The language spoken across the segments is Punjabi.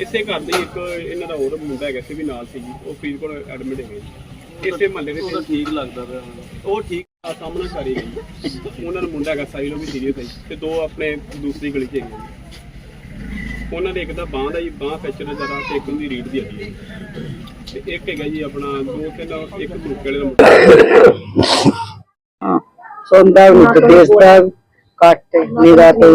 ਇਸੇ ਘਰ ਦੇ ਇੱਕ ਇਹਨਾਂ ਦਾ ਹੋਰ ਮੁੰਡਾ ਹੈਗਾ ਸੀ ਵੀ ਨਾਲ ਸੀ ਜੀ ਉਹ ਫਰੀਦਕੋਟ ਐਡਮਿਟ ਹੈਗੇ ਜੀ। ਇਸੇ ਮਹੱਲੇ ਦੇ ਉਹਦਾ ਠੀਕ ਲੱਗਦਾ ਪਿਆ ਉਹ ਠੀਕ ਆ ਸਾਹਮਣੇ ਹੀ ਗਈ। ਉਹਨਾਂ ਦਾ ਮੁੰਡਾ ਹੈਗਾ ਸਾਈਲ ਉਹ ਵੀ ਸੀਰੀਅਸ ਹੈ ਜੀ, ਤੇ ਦੋ ਆਪਣੇ ਦੂਸਰੀ ਗਲੀ 'ਚ ਹੈਗੇ ਜੀ। ਉਹਨਾਂ ਦੇ ਇੱਕ ਦਾ ਬਾਂਹ ਦਾ ਜੀ ਬਾਂਹ ਫੈਕਚਰ ਹੈ ਜਰਾ ਤੇ ਇੱਕ ਉਹਦੀ ਰੀੜ ਦੀ ਹੱਡੀ ਹੈ ਤੇ ਇੱਕ ਹੈਗਾ ਜੀ ਆਪਣਾ ਦੋ ਤਿੰਨ ਇੱਕ ਮੁੱਕੇ ਵਾਲੇ ਦਾ ਮੁੰਡਾ। ਸੁਣਦਾ ਵੀ ਤੇ ਦੇਖਦਾ ਵੀ, ਘੱਟ ਨਿਗਾਹ ਤੇ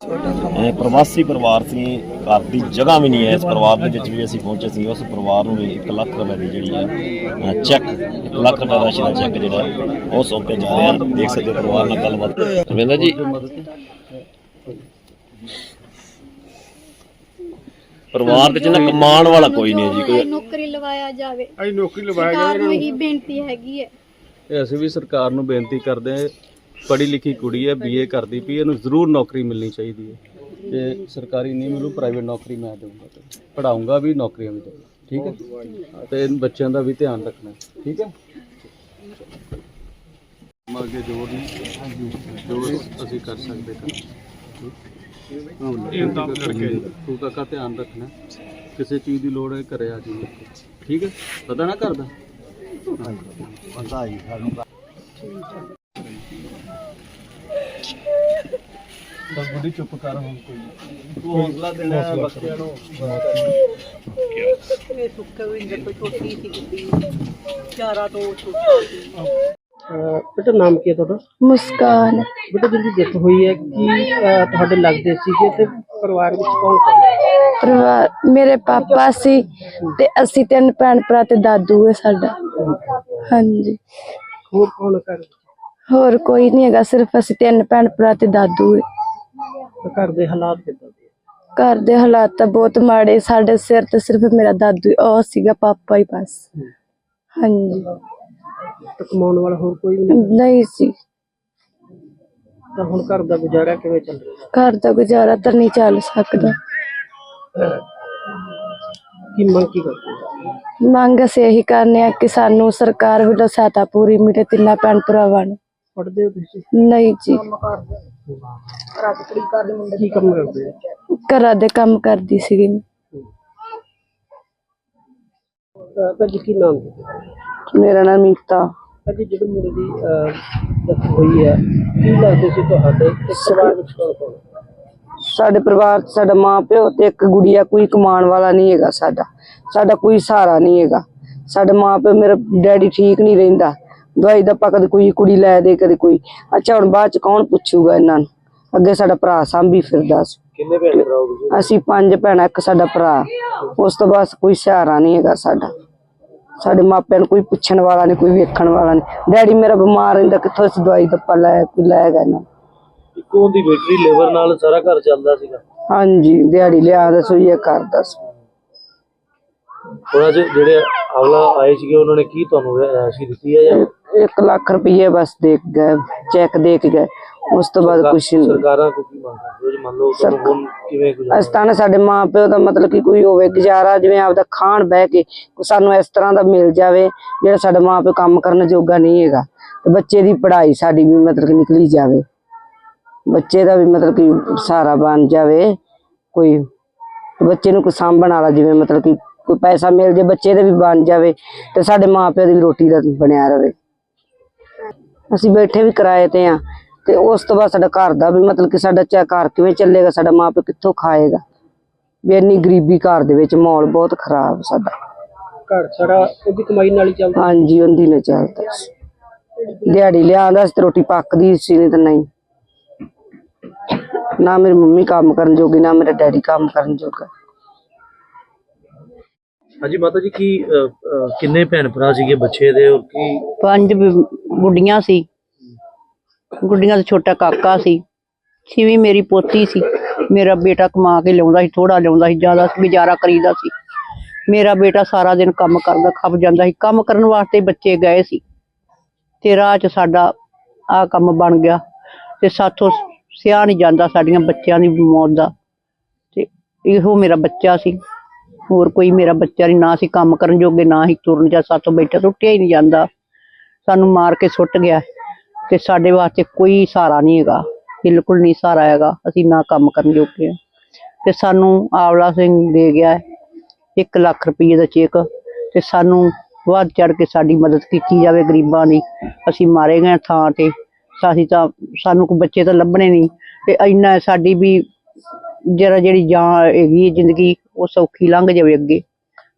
ਇਹ ਪ੍ਰਵਾਸੀ ਪਰਿਵਾਰ ਸੀ ਘਰ ਦੀ ਜਗ੍ਹਾ ਵੀ ਨਹੀਂ ਹੈ ਇਸ ਪਰਿਵਾਰ ਦੇ ਵਿੱਚ ਵੀ ਅਸੀਂ ਪਹੁੰਚੇ ਸੀ ਉਸ ਪਰਿਵਾਰ ਨੂੰ ਵੀ 1 ਲੱਖ ਰੁਪਏ ਦੀ ਜਿਹੜੀ ਹੈ ਚੈੱਕ 1 ਲੱਖ ਰੁਪਏ ਦਾ ਸ਼ਿਲਾ ਚੈੱਕ ਜਿਹੜਾ ਹੈ, ਉਹ ਸੌਂਪੇ ਜਾ ਰਿਹਾ ਦੇਖ ਸਕਦੇ ਹੋ ਪਰਿਵਾਰ ਨਾਲ ਗੱਲਬਾਤ। ਰਵਿੰਦਰ ਜੀ। ਪਰਿਵਾਰ ਦੇ ਵਿੱਚ ਨਾ ਕਮਾਉਣ ਵਾਲਾ ਕੋਈ ਨਹੀਂ ਹੈ ਜੀ ਕੋਈ ਨੌਕਰੀ ਲਵਾਇਆ ਜਾਵੇ। ਅਸੀਂ ਨੌਕਰੀ ਸਰਕਾਰ ਨੂੰ ਇਹੀ ਬੇਨਤੀ ਹੈਗੀ ਹੈ। ਇਹ ਅਸੀਂ ਵੀ ਸਰਕਾਰ ਨੂੰ ਬੇਨਤੀ ਕਰਦੇ ਹਾਂ ਪੜ੍ਹੀ ਲਿਖੀ ਕੁੜੀ ਹੈ ਬੀਏ ਕਰਦੀ ਪਈ ਇਹਨੂੰ ਜ਼ਰੂਰ ਨੌਕਰੀ ਮਿਲਣੀ ਚਾਹੀਦੀ ਹੈ ਜੇ ਸਰਕਾਰੀ ਨਹੀਂ ਮਿਲੂ ਪ੍ਰਾਈਵੇਟ ਨੌਕਰੀ ਮੈਂ ਦੇਵਾਂਗਾ ਪੜਾਉਂਗਾ ਵੀ ਨੌਕਰੀਆਂ ਵੀ ਦੇਵਾਂਗਾ ਠੀਕ ਹੈ? ਤੇ ਬੱਚਿਆਂ ਦਾ ਵੀ ਧਿਆਨ ਰੱਖਣਾ ਠੀਕ ਹੈ? ਮੈਂ ਅੱਗੇ ਜੋਰ ਨਹੀਂ ਜੋ ਅਸੀਂ ਕਰ ਸਕਦੇ ਹਾਂ। ਇਹ ਤਾਂ ਕਰਕੇ ਤੂੰ ਕਾਕਾ ਧਿਆਨ ਰੱਖਣਾ ਕਿਸੇ ਚੀਜ਼ ਦੀ ਲੋੜ ਹੈ ਘਰੇ ਆ ਜੀ ਠੀਕ ਹੈ? ਪਤਾ ਨਾ ਕਰਦਾ ਬਸ ਬੁੱਢੀ ਚੁੱਪ ਕਰ ਹੁਣ ਕੋਈ ਤੂੰ ਹੌਸਲਾ ਦੇਣਾ ਹੈ ਬੱਚਿਆਂ ਨੂੰ। ਬੇਟਾ ਨਾਮ ਕੀ ਹੈ ਤੁਹਾਡਾ? ਮੁਸਕਾਨ। ਬੇਟਾ ਜਿਹੜੀ ਡੈਥ ਹੋਈ ਹੈ ਕੀ ਅਹ, ਤੁਹਾਡੇ ਲੱਗਦੇ ਸੀਗੇ ਤੇ ਪਰਿਵਾਰ ਵਿੱਚ ਕੌਣ ਕੌਣ ਹੈ? ਪਰਿਵਾਰ ਮੇਰੇ ਪਾਪਾ ਸੀ ਤੇ ਅਸੀਂ ਤਿੰਨ ਭੈਣ ਭਰਾ ਤੇ ਦਾਦੂ ਹੈ ਸਾਡਾ। ਹਾਂਜੀ। ਹੋਰ ਕੌਣ ਕਰ ਹੋਰ ਕੋਈ ਨਹੀਂ ਹੈਗਾ ਸਿਰਫ ਅਸੀਂ ਤਿੰਨ ਭੈਣ ਭਰਾ ਤੇ ਦਾਦੂ ਹੈ ਘਰ ਦੇ ਹਾਲਾਤ ਕਿੱਦਾਂ ਦੇ ਘਰ ਦੇ ਹਾਲਾਤ ਤਾਂ ਬਹੁਤ ਮਾੜੇ ਸਾਡੇ ਸਿਰ ਤੇ ਸਿਰਫ ਮੇਰਾ ਦਾਦੂ ਉਹ ਸੀਗਾ ਪਾਪਾ ਹੀ ਬਸ। ਹਾਂਜੀ। ਤਾਂ ਕਮਾਉਣ ਵਾਲਾ ਹੋਰ ਕੋਈ ਵੀ ਨਹੀਂ ਨਹੀਂ ਸੀ ਤਾਂ ਹੁਣ ਘਰ ਦਾ ਗੁਜ਼ਾਰਾ ਕਿਵੇਂ ਚੱਲ ਰਿਹਾ? ਘਰ ਦਾ ਗੁਜ਼ਾਰਾ ਤਾਂ ਨਹੀਂ ਚੱਲ ਸਕਦਾ। ਕੀ ਮੰਗ ਕੀ ਕਰਦੇ ਹੋ? ਮੰਗ ਅਸੀਂ ਇਹੀ ਕਰਨੇ ਆ ਕਿ ਸਾਨੂੰ ਸਰਕਾਰ ਵੱਲੋਂ ਸਹਾਇਤਾ ਪੂਰੀ ਮਿਲੇ ਤਿੰਨਾਂ ਭੈਣ ਭਰਾਵਾਂ ਨੂੰ। ਪੜ੍ਹਦੇ ਹੋ ਤੁਸੀਂ? ਨਹੀਂ ਜੀ। ਕੀ ਕੰਮ ਕਰਦੇ ਹੋ? ਘਰਾਂ ਦੇ ਕੰਮ ਕਰਦੀ ਸੀਗੀ ਭਾਜੀ ਕੀ ਨਾਮ ਮੇਰਾ ਨਾਮ ਮੀਤਾ। ਭਾਜੀ ਜਿਹੜੇ ਮੁੰਡੇ ਦੀ ਡੈਥ ਹੋਈ ਹੈ ਕੀ ਲੱਗਦੇ ਸੀ ਤੁਹਾਡੇ? ਤੇ ਪਰਿਵਾਰ ਵਿੱਚ ਕੌਣ ਕੌਣ? ਹੈ? ਸਾਡੇ ਪਰਿਵਾਰ 'ਚ ਸਾਡਾ ਮਾਂ ਪਿਓ ਤੇ ਇੱਕ ਗੁੜੀਆ ਕੋਈ ਕਮਾਉਣ ਵਾਲਾ ਨਹੀਂ ਹੈਗਾ ਸਾਡਾ। ਸਾਡਾ ਕੋਈ ਸਹਾਰਾ ਨਹੀਂ ਹੈਗਾ। ਸਾਡੇ ਮਾਂ ਪਿਓ ਮੇਰਾ ਡੈਡੀ ਠੀਕ ਨਹੀਂ ਰਹਿੰਦਾ। ਦਵਾਈ ਦਾ ਕਦੇ ਕੋਈ ਕੁੜੀ ਲੈ ਦੇ ਕਦੇ ਕੋਈ। ਅੱਛਾ ਹੁਣ ਬਾਅਦ ਚ ਕੌਣ ਪੁੱਛੂਗਾ ਇਹਨਾਂ ਨੂੰ? ਅੱਗੇ ਸਾਡਾ ਭਰਾ ਸਾਂਭੀ ਫਿਰਦਾ ਸੀ। ਕਿੰਨੇ ਭੈਣ ਭਰਾ ਹੋ ਤੁਸੀਂ? ਅਸੀਂ ਪੰਜ ਭੈਣਾਂ ਇੱਕ ਸਾਡਾ ਭਰਾ। ਉਸ ਤੋਂ ਬਾਅਦ ਕੋਈ ਸਹਾਰਾ ਨਹੀਂ ਹੈਗਾ ਸਾਡਾ। ਸਾਡੇ ਮਾਪਿਆਂ ਨੂੰ ਕੋਈ ਪੁੱਛਣ ਵਾਲਾ ਨਹੀਂ ਕੋਈ ਵੇਖਣ ਵਾਲਾ ਨਹੀਂ। ਡੈਡੀ ਮੇਰਾ ਬਿਮਾਰ ਰਹਿੰਦਾ ਕਿੱਥੋਂ ਅਸੀਂ ਦਵਾਈ ਦੱਪਾ ਲੈ ਕੋਈ ਲੈਗਾ ਨਾ। ਇੱਕੋ ਦੀ ਬੈਟਰੀ ਲੇਬਰ ਨਾਲ ਸਾਰਾ ਘਰ ਚੱਲਦਾ ਸੀਗਾ। ਹਾਂਜੀ ਦਿਹਾੜੀ ਲਿਆ ਦਾ ਸੋਈਏ ਕਰਦਾ ਸੀ। ਉਹਨਾਂ ਜਿਹੜੇ ਅਗਲਾ ਆਏ ਸੀਗੇ ਉਹਨਾਂ ਨੇ ਕੀ ਤੁਹਾਨੂੰ ਰਾਸ਼ੀ ਦਿੱਤੀ ਹੈ ਜਾਂ ਇੱਕ ਲੱਖ ਰੁਪਏ ਬਸ ਦੇ ਕੇ ਗਏ ਚੈੱਕ ਦੇ ਕੇ ਗਏ ਉਸ ਤੋਂ ਬਾਅਦ ਕੁਛ ਨਹੀਂ ਸਰਕਾਰਾਂ ਕੋ ਕੀ ਮੰਗ ਕਰਦੇ ਹੋ ਜੇ ਮੰਨ ਲਓ ਤੁਹਾਨੂੰ ਹੁਣ ਕਿਵੇਂ ਗੁਜ਼ਾਰਾ ਅਸੀਂ ਤਾਂ ਨਾ ਸਾਡੇ ਮਾਂ ਪਿਓ ਦਾ ਮਤਲਬ ਕਿ ਕੋਈ ਹੋਵੇ ਗੁਜ਼ਾਰਾ ਜਿਵੇਂ ਆਪਦਾ ਖਾਣ ਬਹਿ ਕੇ ਕੋਈ ਸਾਨੂੰ ਇਸ ਤਰ੍ਹਾਂ ਦਾ ਮਿਲ ਜਾਵੇ ਜਿਹੜਾ ਸਾਡਾ ਮਾਂ ਪਿਓ ਕੰਮ ਕਰਨ ਜੋਗਾ ਨਹੀਂ ਹੈਗਾ ਤੇ ਬੱਚੇ ਦੀ ਪੜ੍ਹਾਈ ਸਾਡੀ ਵੀ ਮਤਲਬ ਕਿ ਨਿਕਲੀ ਜਾਵੇ ਬੱਚੇ ਦਾ ਵੀ ਮਤਲਬ ਕਿ ਸਹਾਰਾ ਬਣ ਜਾਵੇ ਕੋਈ ਬੱਚੇ ਨੂੰ ਕੋਈ ਸਾਂਭਣ ਵਾਲਾ ਜਿਵੇਂ ਮਤਲਬ ਕਿ ਕੋਈ ਪੈਸਾ ਮਿਲ ਜੇ ਬੱਚੇ ਦੇ ਵੀ ਬਣ ਜਾਵੇ ਤੇ ਸਾਡੇ ਮਾਂ ਪਿਓ ਦੀ ਵੀ ਰੋਟੀ ਦਾ ਬਣਿਆ ਰਵੇ ਅਸੀਂ ਬੈਠੇ ਵੀ ਕਿਰਾਏ ਤੇ ਆ। ਤੇ ਉਸ ਤੋਂ ਬਾਅਦ ਸਾਡਾ ਘਰ ਦਾ ਵੀ ਮਤਲਬ ਕਿ ਸਾਡਾ ਚਾ ਘਰ ਕਿਵੇਂ ਚੱਲੇਗਾ ਸਾਡਾ ਮਾਂ ਪਿਓ ਕਿੱਥੋਂ ਖਾਏਗਾ। ਵੀ ਇੰਨੀ ਗਰੀਬੀ ਘਰ ਦੇ ਵਿੱਚ ਮਾਹੌਲ ਬਹੁਤ ਖਰਾਬ ਸਾਡਾ। ਘਰ ਸਾਰਾ ਉਹਦੀ ਕਮਾਈ ਨਾਲ ਹੀ ਚੱਲਦਾ? ਹਾਂਜੀ ਉਹਦੀ ਨੇ ਚੱਲਦਾ। ਦਿਹਾੜੀ ਲਿਆਂਦਾ ਸੀ ਤੇ ਰੋਟੀ ਪੱਕਦੀ ਸੀ ਨਹੀਂ ਤਾਂ ਨਹੀਂ। ਨਾ ਮੇਰੀ ਮੰਮੀ ਕੰਮ ਕਰਨ ਜੋਗੀ ਨਾ ਮੇਰਾ ਡੈਡੀ ਕੰਮ ਕਰਨ ਜੋਗਾ। ਹਾਂਜੀ ਮਾਤਾ ਜੀ ਕੀ ਅਹ, ਅਹ, ਕਿੰਨੇ ਭੈਣ ਭਰਾ ਸੀਗੇ ਬੱਚੇ ਦੇ ਔਰ ਕੀ? ਪੰਜ ਬ- ਗੁੱਡੀਆਂ ਸੀ। ਗੁੱਡੀਆਂ ਦਾ ਛੋਟਾ ਕਾਕਾ ਸੀ। ਛੇਵੀਂ ਮੇਰੀ ਪੋਤੀ ਸੀ। ਮੇਰਾ ਬੇਟਾ ਕਮਾ ਕੇ ਲਿਆਉਂਦਾ ਸੀ ਥੋੜਾ ਲਿਆਉਂਦਾ ਸੀ ਜ਼ਿਆਦਾ ਗੁਜ਼ਾਰਾ ਕਰੀਦਾ ਸੀ। ਮੇਰਾ ਬੇਟਾ ਸਾਰਾ ਦਿਨ ਕੰਮ ਕਰਦਾ ਖੱਪ ਜਾਂਦਾ ਸੀ। ਕੰਮ ਕਰਨ ਵਾਸਤੇ ਬੱਚੇ ਗਏ ਸੀ। ਤੇ ਰਾਹ 'ਚ ਸਾਡਾ ਆ ਕੰਮ ਬਣ ਗਿਆ। ਤੇ ਸਾਥੋਂ ਸਿਆ ਨਹੀਂ ਜਾਂਦਾ ਸਾਡੀਆਂ ਬੱਚਿਆਂ ਦੀ ਮੌਤ ਦਾ। ਤੇ ਇਹੋ ਮੇਰਾ ਬੱਚਾ ਸੀ। ਹੋਰ ਕੋਈ ਮੇਰਾ ਬੱਚਾ ਨਹੀਂ ਨਾ ਸੀ ਕੰਮ ਕਰਨ ਜੋਗੇ, ਨਾ ਹੀ ਤੁਰਨ ਜਾਂ ਸਾਥੋਂ ਬੈਠਾ ਤਾਂ ਉੱਠਿਆ ਹੀ ਨਹੀਂ ਜਾਂਦਾ। ਸਾਨੂੰ ਮਾਰ ਕੇ ਸੁੱਟ ਗਿਆ। ਤੇ ਸਾਡੇ ਵਾਸਤੇ ਕੋਈ ਸਹਾਰਾ ਨਹੀਂ ਹੈਗਾ। ਬਿਲਕੁਲ ਨਹੀਂ ਸਹਾਰਾ ਹੈਗਾ। ਅਸੀਂ ਨਾ ਕੰਮ ਕਰਨ ਜੋਗੇ ਤੇ ਸਾਨੂੰ ਆਵਲਾ ਸਿੰਘ ਦੇ ਗਿਆ ਹੈ। 1 ਲੱਖ ਰੁਪਏ ਦਾ ਚੇਕ। ਤੇ ਸਾਨੂੰ ਵੱਧ ਚੜ ਕੇ ਸਾਡੀ ਮਦਦ ਕੀਤੀ ਜਾਵੇ, ਗਰੀਬਾਂ ਦੀ। ਅਸੀਂ ਮਾਰੇ ਗਏ ਥਾਂ ਤੇ। ਅਸੀਂ ਤਾਂ, ਸਾਨੂੰ ਕੋਈ ਬੱਚੇ ਤਾਂ ਲੱਭਣੇ ਨਹੀਂ ਤੇ ਇੰਨਾ ਸਾਡੀ ਵੀ ਜਰਾ ਜਿਹੜੀ ਜਾਨ ਹੈਗੀ ਜ਼ਿੰਦਗੀ ਉਹ ਸੌਖੀ ਲੰਘ ਜਾਵੇ ਅੱਗੇ।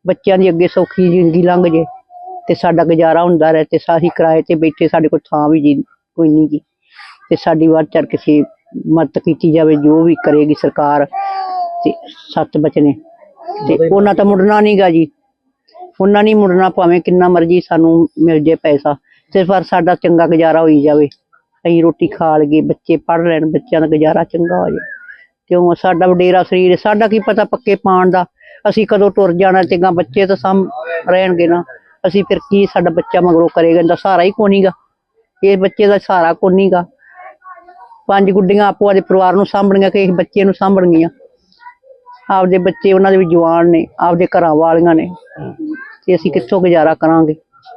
ਬੱਚਿਆਂ ਦੀ ਅੱਗੇ ਸੌਖੀ ਜ਼ਿੰਦਗੀ ਲੰਘ ਜੇ ਤੇ ਸਾਡਾ ਗੁਜ਼ਾਰਾ ਹੁੰਦਾ ਰਹੇ ਤੇ ਸਾਹੀ ਕਿਰਾਏ ਤੇ ਬੈਠੇ ਸਾਡੇ ਕੋਲ ਥਾਂ ਵੀ ਜੀ ਕੋਈ ਨਹੀਂ ਗੀ ਤੇ ਸਾਡੀ ਵੱਧ ਚੜ ਕੇ ਸੀ ਮਦਦ ਕੀਤੀ ਜਾਵੇ ਜੋ ਵੀ ਕਰੇਗੀ ਸਰਕਾਰ ਤੇ ਸੱਤ ਬਚਨੇ। ਤੇ ਉਹਨਾਂ ਤਾਂ ਮੁੜਨਾ ਨਹੀਂਗਾ ਜੀ। ਉਹਨਾਂ ਨਹੀਂ ਮੁੜਨਾ ਭਾਵੇਂ ਕਿੰਨਾ ਮਰਜ਼ੀ ਸਾਨੂੰ ਮਿਲ ਜੇ ਪੈਸਾ। ਤੇ ਪਰ ਸਾਡਾ ਚੰਗਾ ਗੁਜ਼ਾਰਾ ਹੋਈ ਜਾਵੇ। ਅਸੀਂ ਰੋਟੀ ਖਾ ਲਈਏ ਬੱਚੇ ਪੜ ਲੈਣ ਬੱਚਿਆਂ ਦਾ ਗੁਜ਼ਾਰਾ ਚੰਗਾ ਹੋ ਜਾਏ ਕਿਉਂ? ਸਾਡਾ ਵਡੇਰਾ ਸਰੀਰ ਸਾਡਾ ਕੀ ਪਤਾ ਪੱਕੇ ਪਾਣ ਦਾ? ਅਸੀਂ ਕਦੋਂ ਟੁਰ ਜਾਣਾ ਤੇ ਗਾਂ ਬੱਚੇ ਤਾਂ ਸਾਂਭ ਰਹਿਣਗੇ ਨਾ। ਅਸੀਂ ਫਿਰ ਕੀ ਸਾਡਾ ਬੱਚਾ ਮਗਰੋਂ ਕਰੇਗਾ? ਇਹਦਾ ਸਹਾਰਾ ਹੀ ਕੋਨੀਗਾ ਇਹ ਬੱਚੇ ਦਾ ਸਹਾਰਾ ਕੋਨੀਗਾ ਪੰਜ ਗੁੱਡੀਆਂ ਆਪੋ ਆਦੇ ਪਰਿਵਾਰ ਨੂੰ ਸਾਂਭਣੀਆਂ ਕਿ ਬੱਚੇ ਨੂੰ ਸਾਂਭਣਗੀਆਂ? ਆਪਦੇ ਬੱਚੇ ਉਹਨਾਂ ਦੇ ਵੀ ਜਵਾਨ ਨੇ ਆਪਦੇ ਘਰਾਂ ਵਾਲੀਆਂ ਨੇ। ਤੇ ਅਸੀਂ ਕਿੱਥੋਂ ਗੁਜ਼ਾਰਾ ਕਰਾਂਗੇ?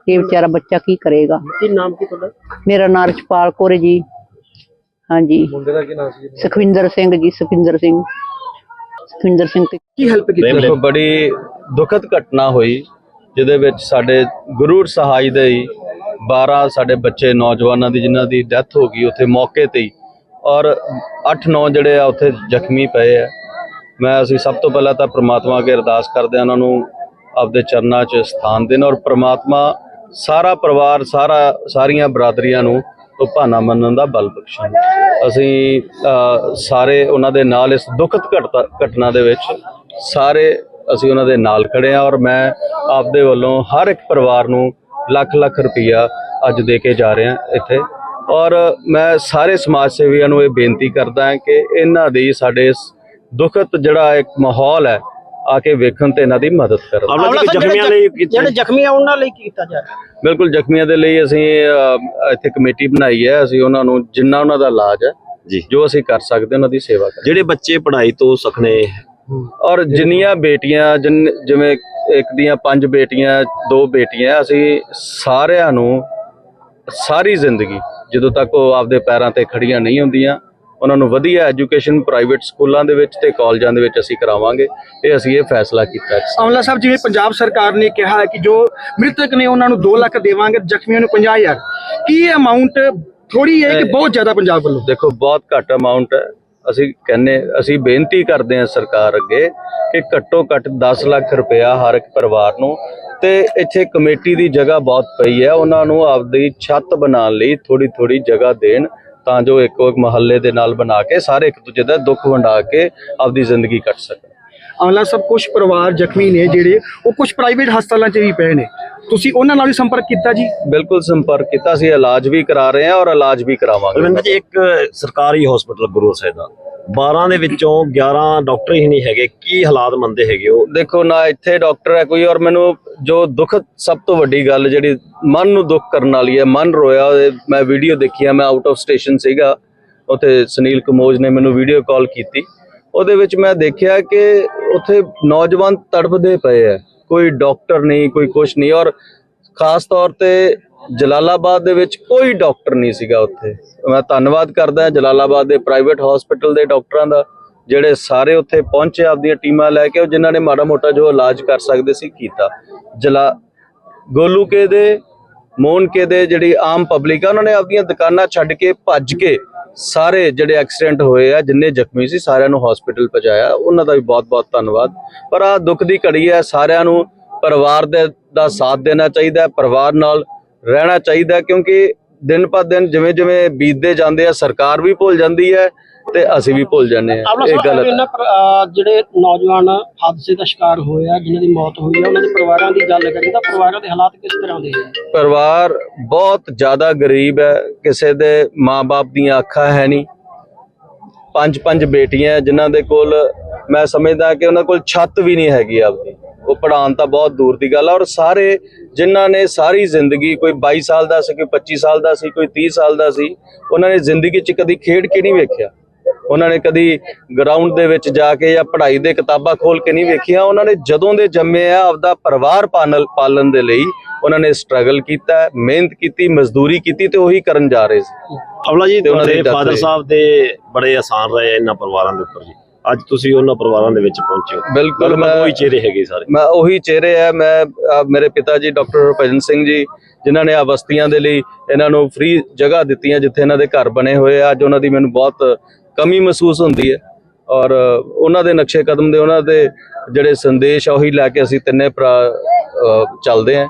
ਇਹ ਵਿਚਾਰਾ ਬੱਚਾ ਕੀ ਕਰੇਗਾ? ਕੀ ਨਾਮ ਕੀ ਤੁਹਾਡਾ? ਮੇਰਾ ਨਾਂ ਰਛਪਾਲ ਕੌਰ ਜੀ। ਹਾਂਜੀ। ਮੁੰਡੇ ਦਾ ਕੀ ਨਾਮ ਸੀ? ਸੁਖਵਿੰਦਰ ਸਿੰਘ ਜੀ ਸੁਖਵਿੰਦਰ ਸਿੰਘ। ਸੁਖਵਿੰਦਰ ਸਿੰਘ ਤੇ ਕੀ ਹੈਲਪ ਕੀਤੀ? ਦੇਖੋ ਬੜੀ ਦੁਖਦ ਘਟਨਾ ਹੋਈ ਜਿਹਦੇ ਵਿੱਚ ਸਾਡੇ ਗੁਰੂ ਸਹਾਈ ਦੇ ਹੀ 12 ਸਾਡੇ ਬੱਚੇ ਨੌਜਵਾਨਾਂ ਦੀ ਜਿਨ੍ਹਾਂ ਦੀ ਡੈਥ ਹੋ ਗਈ ਉੱਥੇ ਮੌਕੇ ਤੇ ਹੀ। ਔਰ 8-9 ਜਿਹੜੇ ਆ ਉੱਥੇ ਜ਼ਖਮੀ ਪਏ ਆ। ਮੈਂ ਅਸੀਂ ਸਭ ਤੋਂ ਪਹਿਲਾਂ ਤਾਂ ਪ੍ਰਮਾਤਮਾ ਅੱਗੇ ਅਰਦਾਸ ਕਰਦੇ ਹਾਂ ਉਹਨਾਂ ਨੂੰ ਆਪਦੇ ਚਰਨਾਂ 'ਚ ਸਥਾਨ ਦੇਣ ਔਰ ਪ੍ਰਮਾਤਮਾ ਸਾਰਾ ਪਰਿਵਾਰ ਸਾਰਾ ਸਾਰੀਆਂ ਬਰਾਦਰੀਆਂ ਨੂੰ ਭਾਣਾ ਮੰਨਣ ਦਾ ਬਲ ਬਖਸ਼ਣ। ਅਸੀਂ ਸਾਰੇ ਉਹਨਾਂ ਦੇ ਨਾਲ ਇਸ ਦੁਖਦ ਘਟਨਾ ਘਟਨਾ ਦੇ ਵਿੱਚ ਸਾਰੇ ਅਸੀਂ ਉਹਨਾਂ ਦੇ ਨਾਲ ਖੜੇ ਹਾਂ ਔਰ ਮੈਂ ਆਪਦੇ ਵੱਲੋਂ ਹਰ ਇੱਕ ਪਰਿਵਾਰ ਨੂੰ ਲੱਖ ਲੱਖ ਰੁਪਈਆ ਅੱਜ ਦੇ ਕੇ ਜਾ ਰਿਹਾ ਇੱਥੇ। ਔਰ ਮੈਂ ਸਾਰੇ ਸਮਾਜ ਸੇਵੀਆਂ ਨੂੰ ਇਹ ਬੇਨਤੀ ਕਰਦਾ ਹਾਂ ਕਿ ਇਹਨਾਂ ਦੀ ਸਾਡੇ ਇਸ ਦੁਖਦ ਜਿਹੜਾ ਇੱਕ ਮਾਹੌਲ ਹੈ ਆ ਕੇ ਵੇਖਣ ਤੇ ਇਹਨਾਂ ਦੀ ਮਦਦ ਕਰਨ। ਆਵਲਾ ਜੀ ਜ਼ਖਮੀਆਂ ਲਈ ਜਿਹੜੇ ਜ਼ਖਮੀ ਆ ਉਹਨਾਂ ਲਈ ਕੀ ਕੀਤਾ ਜਾ ਰਿਹਾ? ਬਿਲਕੁਲ ਜ਼ਖਮੀਆਂ ਦੇ ਲਈ ਅਸੀਂ ਅ, ਇੱਥੇ ਕਮੇਟੀ ਬਣਾਈ ਹੈ। ਅਸੀਂ ਉਹਨਾਂ ਨੂੰ ਜਿੰਨਾ ਉਹਨਾਂ ਦਾ ਇਲਾਜ ਹੈ ਜੀ। ਜੋ ਅਸੀਂ ਕਰ ਸਕਦੇ ਉਹਨਾਂ ਦੀ ਸੇਵਾ ਕਰਾਂਗੇ। ਜਿਹੜੇ ਬੱਚੇ ਪੜ੍ਹਾਈ ਤੋਂ ਸਖਣੇ ਔਰ ਜਿੰਨੀਆਂ ਬੇਟੀਆਂ ਜਿਨ- ਜਿਵੇਂ ਇੱਕ ਦੀਆਂ ਪੰਜ ਬੇਟੀਆਂ ਦੋ ਬੇਟੀਆਂ ਅਸੀਂ ਸਾਰਿਆਂ ਨੂੰ ਸਾਰੀ ਜ਼ਿੰਦਗੀ ਜਦੋਂ ਤੱਕ ਉਹ ਆਪਦੇ ਪੈਰਾਂ ਤੇ ਖੜੀਆਂ ਨਹੀਂ ਹੁੰਦੀਆਂ ਉਹਨਾਂ ਨੂੰ ਵਧੀਆ ਐਜੂਕੇਸ਼ਨ ਪ੍ਰਾਈਵੇਟ ਸਕੂਲਾਂ ਦੇ ਵਿੱਚ ਤੇ ਕਾਲਜਾਂ ਦੇ ਵਿੱਚ ਅਸੀਂ ਕਰਾਵਾਂਗੇ। ਇਹ ਅਸੀਂ ਇਹ ਫੈਸਲਾ ਕੀਤਾ ਹੈ। ਆਮਲਾ ਸਾਹਿਬ ਜਿਵੇਂ ਪੰਜਾਬ ਸਰਕਾਰ ਨੇ ਕਿਹਾ ਹੈ ਕਿ ਜੋ ਮ੍ਰਿਤਕ ਨੇ ਉਹਨਾਂ ਨੂੰ 2 ਲੱਖ ਦੇਵਾਂਗੇ ਜ਼ਖਮੀਆਂ ਨੂੰ 50000 ਕੀ ਇਹ ਅਮਾਉਂਟ ਥੋੜੀ ਹੈ ਕਿ ਬਹੁਤ ਜ਼ਿਆਦਾ ਪੰਜਾਬ ਵੱਲੋਂ? ਦੇਖੋ ਬਹੁਤ ਘੱਟ ਅਮਾਉਂਟ ਹੈ। ਅਸੀਂ ਕਹਿੰਨੇ ਅਸੀਂ ਬੇਨਤੀ ਕਰਦੇ ਹਾਂ ਸਰਕਾਰ ਅੱਗੇ ਕਿ ਘੱਟੋ ਘੱਟ 10 ਲੱਖ ਰੁਪਇਆ ਹਰ ਇੱਕ ਪਰਿਵਾਰ ਨੂੰ ਤੇ ਇੱਥੇ ਕਮੇਟੀ ਦੀ ਜਗ੍ਹਾ ਬਹੁਤ ਪਈ ਹੈ। ਉਹਨਾਂ ਨੂੰ ਆਪਦੀ ਛੱਤ ਬਣਾਉਣ ਲਈ ਥੋੜੀ ਥੋੜੀ ਜਗ੍ਹਾ ਦੇਣ। ਤਾਂ ਜੋ ਇੱਕੋ ਇੱਕ ਮਹੱਲੇ ਦੇ ਨਾਲ ਬਣਾ ਕੇ ਸਾਰੇ ਇੱਕ ਦੂਜੇ ਦਾ ਦੁੱਖ ਵੰਡਾ ਕੇ ਆਪਦੀ ਜ਼ਿੰਦਗੀ ਕੱਟ ਸਕਣ। ਆਮਲਾ ਸਾਹਿਬ ਕੁਝ ਪਰਿਵਾਰ ਜ਼ਖਮੀ ਨੇ ਜਿਹੜੇ ਉਹ ਕੁਝ ਪ੍ਰਾਈਵੇਟ ਹਸਪਤਾਲਾਂ 'ਚ ਵੀ ਪਏ ਨੇ। ਤੁਸੀਂ ਉਹਨਾਂ ਨਾਲ ਵੀ ਸੰਪਰਕ ਕੀਤਾ ਜੀ? ਬਿਲਕੁਲ ਸੰਪਰਕ ਕੀਤਾ ਸੀ ਇਲਾਜ ਵੀ ਕਰਾ ਰਹੇ ਹਾਂ ਔਰ ਇਲਾਜ ਵੀ ਕਰਾਵਾਂਗੇ। ਰਵਿੰਦਰ ਜੀ ਇੱਕ ਸਰਕਾਰੀ ਹਸਪੀਟਲ ਗੁਰੂ ਸਾਹਿਬ ਦਾ। 12 ਦੇ ਵਿੱਚੋਂ 11 ਡਾਕਟਰ ਹੀ ਨਹੀਂ ਹੈਗੇ। ਕੀ ਹਾਲਾਤ ਮੰਦੇ ਹੈਗੇ ਉਹ? ਦੇਖੋ, ਨਾ ਇੱਥੇ ਡਾਕਟਰ ਹੈ ਕੋਈ, ਔਰ ਮੈਨੂੰ ਜੋ ਦੁੱਖ ਸਭ ਤੋਂ ਵੱਡੀ ਗੱਲ ਜਿਹੜੀ ਮਨ ਨੂੰ ਦੁੱਖ ਕਰਨ ਵਾਲੀ ਹੈ, ਮਨ ਰੋਇਆ ਮੈਂ ਵੀਡੀਓ ਦੇਖੀ ਆ, ਮੈਂ ਆਊਟ ਆਫ ਸਟੇਸ਼ਨ ਸੀਗਾ। ਉੱਥੇ ਸੁਨੀਲ ਕਮੋਜ ਨੇ ਮੈਨੂੰ ਵੀਡੀਓ ਕਾਲ ਕੀਤੀ। ਉਹਦੇ ਵਿੱਚ ਮੈਂ ਦੇਖਿਆ ਕਿ ਉੱਥੇ ਨੌਜਵਾਨ ਤੜਫਦੇ ਪਏ ਆ। ਕੋਈ ਡਾਕਟਰ ਨਹੀਂ, ਕੋਈ ਕੁਝ ਨਹੀਂ, ਔਰ ਖਾਸ ਤੌਰ ਤੇ ਜਲਾਲਾਬਾਦ ਦੇ ਵਿੱਚ ਕੋਈ ਡਾਕਟਰ ਨਹੀਂ ਸੀਗਾ ਉੱਥੇ। ਮੈਂ ਧੰਨਵਾਦ ਕਰਦਾ ਜਲਾਲਾਬਾਦ ਦੇ ਪ੍ਰਾਈਵੇਟ ਹਸਪੀਟਲ ਦੇ ਡਾਕਟਰਾਂ ਦਾ, ਜਿਹੜੇ ਸਾਰੇ ਉੱਥੇ ਪਹੁੰਚੇ, ਆਪਦੀਆਂ ਟੀਮਾਂ ਲੈ ਕੇ, ਉਹ ਜਿਨ੍ਹਾਂ ਨੇ ਮਾੜਾ ਮੋਟਾ ਜੋ ਇਲਾਜ ਕਰ ਸਕਦੇ ਸੀ, ਕੀਤਾ। ਜਲਾ, ਗੋਲੂਕੇ ਦੇ, ਮੋਨਕੇ ਦੇ ਜਿਹੜੀ ਆਮ ਪਬਲਿਕ ਆ, ਉਹਨਾਂ ਨੇ ਆਪਦੀਆਂ ਦੁਕਾਨਾਂ ਛੱਡ ਕੇ, ਭੱਜ ਕੇ ਸਾਰੇ ਜਿਹੜੇ ਐਕਸੀਡੈਂਟ ਹੋਏ ਆ, ਜਿੰਨੇ ਜ਼ਖਮੀ ਸੀ, ਸਾਰਿਆਂ ਨੂੰ ਹਸਪੀਟਲ ਪਹੁੰਚਾਇਆ। ਉਹਨਾਂ ਦਾ ਵੀ ਬਹੁਤ-ਬਹੁਤ ਧੰਨਵਾਦ। ਪਰ ਆ ਦੁੱਖ ਦੀ ਘੜੀ ਹੈ, ਸਾਰਿਆਂ ਨੂੰ ਪਰਿਵਾਰ ਦੇ, ਦਾ ਸਾਥ ਦੇਣਾ ਚਾਹੀਦਾ ਹੈ, ਪਰਿਵਾਰ ਨਾਲ ਰਹਿਣਾ ਚਾਹੀਦਾ ਕਿਉਂਕਿ ਦਿਨ ਪਰ ਦਿਨ ਜਿਵੇਂ ਜਿਵੇਂ ਬੀਤਦੇ ਜਾਂਦੇ ਆ ਸਰਕਾਰ ਵੀ ਭੁੱਲ ਜਾਂਦੀ ਹੈ ਤੇ ਅਸੀਂ ਵੀ ਭੁੱਲ ਜਾਂਦੇ ਆ ਇਹ ਗਲਤ ਜਿਹੜੇ ਨੌਜਵਾਨ ਹਾਦਸੇ ਦਾ ਸ਼ਿਕਾਰ ਹੋਏ ਆ ਜਿਨ੍ਹਾਂ ਦੀ ਮੌਤ ਹੋਈ ਆ ਉਹਨਾਂ ਦੇ ਪਰਿਵਾਰਾਂ ਦੀ ਗੱਲ ਕਰੀਏ ਤਾਂ ਪਰਿਵਾਰਾਂ ਦੇ ਹਾਲਾਤ ਕਿਸ ਤਰ੍ਹਾਂ ਦੇ ਆ? ਪਰਿਵਾਰ ਬਹੁਤ ਜ਼ਿਆਦਾ ਗਰੀਬ ਹੈ ਕਿਸੇ ਦੇ ਮਾਪੇ ਦੀਆਂ ਅੱਖਾਂ ਹੈ ਨਹੀਂ। ਪੰਜ ਪੰਜ ਬੇਟੀਆਂ ਜਿਨ੍ਹਾਂ ਦੇ ਕੋਲ ਮੈਂ ਸਮਝਦਾ ਕਿ ਉਹਨਾਂ ਕੋਲ ਛੱਤ ਵੀ ਨਹੀਂ ਹੈਗੀ ਆਪਦੀ। ਉਹ ਪੜਾਉਣ ਤਾਂ ਬਹੁਤ ਦੂਰ ਦੀ ਗੱਲ ਹੈ ਔਰ ਸਾਰੇ ਜਿਨ੍ਹਾਂ ਨੇ ਸਾਰੀ ਜ਼ਿੰਦਗੀ ਕੋਈ 22 ਸਾਲ ਦਾ ਸੀ ਕੋਈ 25 ਸਾਲ ਦਾ ਸੀ ਕੋਈ 30 ਸਾਲ ਦਾ ਸੀ ਉਹਨਾਂ ਨੇ ਜ਼ਿੰਦਗੀ 'ਚ ਕਦੀ ਖੇਡ ਕੇ ਨਹੀਂ ਵੇਖਿਆ। ਉਹਨਾਂ ਨੇ ਕਦੀ ਗਰਾਊਂਡ ਦੇ ਵਿੱਚ ਜਾ ਕੇ ਜਾਂ ਪੜ੍ਹਾਈ ਦੇ ਕਿਤਾਬਾਂ ਖੋਲ ਕੇ ਨਹੀਂ ਵੇਖੀਆਂ। ਉਹਨਾਂ ਨੇ ਜਦੋਂ ਦੇ ਜੰਮੇ ਆ ਆਪਦਾ ਪਰਿਵਾਰ ਪਾਲਣ ਪਾਲਣ ਦੇ ਲਈ ਉਹਨਾਂ ਨੇ ਸਟਰਗਲ ਕੀਤਾ ਮਿਹਨਤ ਕੀਤੀ ਮਜ਼ਦੂਰੀ ਕੀਤੀ ਤੇ ਉਹੀ ਕਰਨ ਜਾ ਰਹੇ ਸੀ। ਆਵਲਾ ਜੀ ਤੇ ਉਹਨਾਂ ਦੀ ਫਾਦਰ। ਸਾਹਿਬ ਦੇ ਬੜੇ ਆਸਾਨ ਰਹੇ ਇਹਨਾਂ ਪਰਿਵਾਰਾਂ ਦੇ ਉੱਪਰ ਜੀ। ਅੱਜ ਤੁਸੀਂ ਉਹਨਾਂ ਪਰਿਵਾਰਾਂ ਦੇ ਵਿੱਚ ਪਹੁੰਚੇ ਹੋ। ਬਿਲਕੁਲ ਮੈਂ ਉਹੀ ਚਿਹਰੇ ਹੈਗੇ ਸਾਰੇ। ਮੈਂ ਉਹੀ ਚਿਹਰੇ ਆ ਮੈਂ ਮੇਰੇ ਪਿਤਾ ਜੀ ਡਾਕਟਰ ਹਰਭਜਨ ਸਿੰਘ ਜੀ ਜਿਨ੍ਹਾਂ ਨੇ ਆ ਬਸਤੀਆਂ ਦੇ ਲਈ ਇਹਨਾਂ ਨੂੰ ਫ੍ਰੀ ਜਗ੍ਹਾ ਦਿੱਤੀਆਂ ਜਿੱਥੇ ਇਹਨਾਂ ਦੇ ਘਰ ਬਣੇ ਹੋਏ ਆ। ਅੱਜ ਉਹਨਾਂ ਦੀ ਮੈਨੂੰ ਬਹੁਤ ਕਮੀ ਮਹਿਸੂਸ ਹੁੰਦੀ ਹੈ। ਔਰ ਉਹਨਾਂ ਦੇ ਨਕਸ਼ੇ ਕਦਮ ਦੇ ਉਹਨਾਂ ਦੇ ਜਿਹੜੇ ਸੰਦੇਸ਼ ਆ ਉਹੀ ਲੈ ਕੇ ਅਸੀਂ ਤਿੰਨੇ ਭਰਾ ਚੱਲਦੇ ਆਂ।